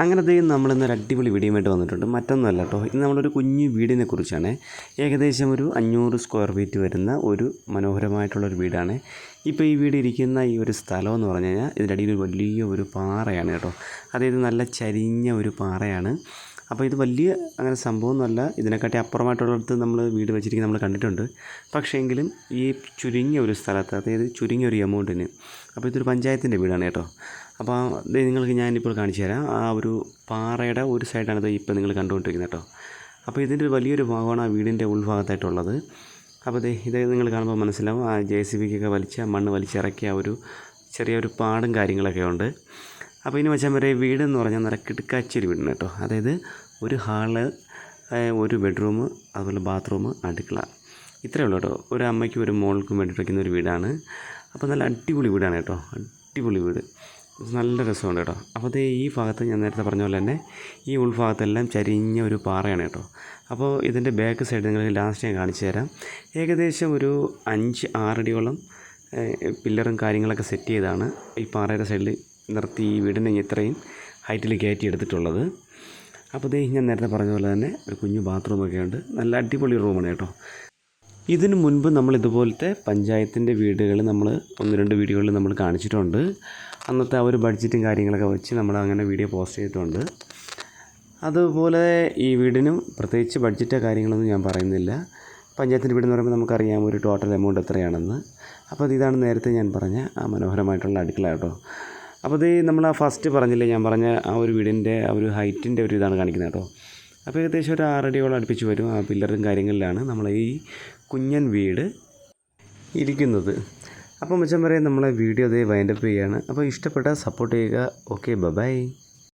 അങ്ങനത്തെ നമ്മളിന്നൊരു അടിപൊളി വീഡിയോയുമായിട്ട് വന്നിട്ടുണ്ട്. മറ്റൊന്നുമല്ല കേട്ടോ. ഇന്ന് നമ്മളൊരു കുഞ്ഞു വീടിനെ കുറിച്ചാണ്. ഏകദേശം ഒരു അഞ്ഞൂറ് സ്ക്വയർ ഫീറ്റ് വരുന്ന ഒരു മനോഹരമായിട്ടുള്ളൊരു വീടാണ്. ഇപ്പോൾ ഈ വീട് ഇരിക്കുന്ന ഈ ഒരു സ്ഥലം എന്ന് പറഞ്ഞു കഴിഞ്ഞാൽ ഇതിന്റെ അടിയിൽ വലിയ ഒരു പാറയാണ് കേട്ടോ. അതായത് നല്ല ചരിഞ്ഞ ഒരു പാറയാണ്. അപ്പോൾ ഇത് വലിയ അങ്ങനെ സംഭവമൊന്നുമല്ല. ഇതിനെക്കാട്ടി അപ്പുറമായിട്ടുള്ളിടത്ത് നമ്മൾ വീട് വെച്ചിരിക്കുന്നത് നമ്മൾ കണ്ടിട്ടുണ്ട്. പക്ഷേ എങ്കിലും ഈ ചുരുങ്ങിയ ഒരു സ്ഥലത്ത് അതായത് ചുരുങ്ങിയ ഒരു എമൗണ്ടിന് അപ്പോൾ ഇതൊരു പഞ്ചായത്തിന്റെ വീടാണ് കേട്ടോ. അപ്പോൾ നിങ്ങൾക്ക് ഞാനിപ്പോൾ കാണിച്ചു തരാം. ആ ഒരു പാറയുടെ ഒരു സൈഡാണ് ഇത് ഇപ്പോൾ നിങ്ങൾ കണ്ടുകൊണ്ടിരിക്കുന്നത് കേട്ടോ. അപ്പോൾ ഇതിന്റെ വലിയൊരു ഭാഗമാണ് ആ വീടിന്റെ ഉൾഭാഗത്തായിട്ടുള്ളത്. അപ്പോൾ ഇത് ഇത് നിങ്ങൾ കാണുമ്പോൾ മനസ്സിലാവും. ആ ജെ സി ബിക്കൊക്കെ വലിച്ച മണ്ണ് വലിച്ചിറക്കിയ ഒരു ചെറിയൊരു പാടും കാര്യങ്ങളൊക്കെ ഉണ്ട്. അപ്പോൾ ഇനി വെച്ചാൽ വരെ വീടെന്ന് പറഞ്ഞാൽ നല്ല കിടക്കാച്ചൊരു വീടാണ് കേട്ടോ. അതായത് ഒരു ഹാൾ ഒരു ബെഡ്റൂം അതുപോലെ ബാത്റൂം അടുക്കള. ഇത്രയേ ഉള്ളൂ കേട്ടോ. ഒരു അമ്മയ്ക്കും ഒരു മോൾക്കും വേണ്ടിയിട്ട് വയ്ക്കുന്ന ഒരു വീടാണ്. അപ്പോൾ നല്ല അടിപൊളി വീടാണ് കേട്ടോ. അടിപൊളി വീട്. നല്ല രസമുണ്ട് കേട്ടോ. അപ്പോൾ അത് ഈ ഭാഗത്ത് ഞാൻ നേരത്തെ പറഞ്ഞ പോലെ തന്നെ ഈ ഉൾഭാഗത്തെല്ലാം ചരിഞ്ഞ ഒരു പാറയാണ് കേട്ടോ. അപ്പോൾ ഇതിന്റെ ബാക്ക് സൈഡ് നിങ്ങൾ ലാസ്റ്റ് ഞാൻ കാണിച്ചു തരാം. ഏകദേശം ഒരു അഞ്ച് ആറടിയോളം പില്ലറും കാര്യങ്ങളൊക്കെ സെറ്റ് ചെയ്താണ്. ഈ പാറയുടെ സൈഡിൽ നിർത്തി ഈ വീടിനെ ഇത്രയും ഹൈറ്റിൽ കയറ്റി എടുത്തിട്ടുള്ളത്. അപ്പോൾ ദേ ഞാൻ നേരത്തെ പറഞ്ഞ പോലെ തന്നെ ഒരു കുഞ്ഞു ബാത്റൂമൊക്കെ ഉണ്ട്. നല്ല അടിപൊളി റൂമാണ് കേട്ടോ. ഇതിനു മുൻപ് നമ്മൾ ഇതുപോലത്തെ പഞ്ചായത്തിന്റെ വീടുകൾ നമ്മൾ ഒന്ന് രണ്ട് വീഡിയോകളിൽ നമ്മൾ കാണിച്ചിട്ടുണ്ട്. അന്നത്തെ ആ ഒരു ബഡ്ജറ്റും കാര്യങ്ങളൊക്കെ വെച്ച് നമ്മൾ അങ്ങനെ വീഡിയോ പോസ്റ്റ് ചെയ്തിട്ടുണ്ട്. അതുപോലെ ഈ വീടിനും പ്രത്യേകിച്ച് ബഡ്ജറ്റോ കാര്യങ്ങളൊന്നും ഞാൻ പറയുന്നില്ല. പഞ്ചായത്തിന്റെ എന്ന് പറയുമ്പോൾ നമുക്കറിയാം ഒരു ടോട്ടൽ എമൗണ്ട് എത്രയാണെന്ന്. അപ്പോൾ ഇതാണ് നേരത്തെ ഞാൻ പറഞ്ഞ ആ മനോഹരമായിട്ടുള്ള അടുക്കള കേട്ടോ. അപ്പോൾ ഇത് നമ്മൾ ആ ഫസ്റ്റ് പറഞ്ഞില്ലേ ഞാൻ പറഞ്ഞ ആ ഒരു വീടിന്റെ ആ ഒരു ഹൈറ്റിന്റെ ഒരു ഇതാണ് കാണിക്കുന്നത് കേട്ടോ. അപ്പോൾ ഏകദേശം ഒരു ആറടിയോളം അടുപ്പിച്ച് വരും ആ പില്ലറും കാര്യങ്ങളിലാണ് നമ്മൾ ഈ കുഞ്ഞൻ വീട് ഇരിക്കുന്നത്. അപ്പോൾ മച്ചം പറയാം നമ്മളെ വീഡിയോ അതേ വൈൻഡപ്പ് ചെയ്യുകയാണ് അപ്പോൾ ഇഷ്ടപ്പെട്ടാൽ സപ്പോർട്ട് ചെയ്യുക. Okay bye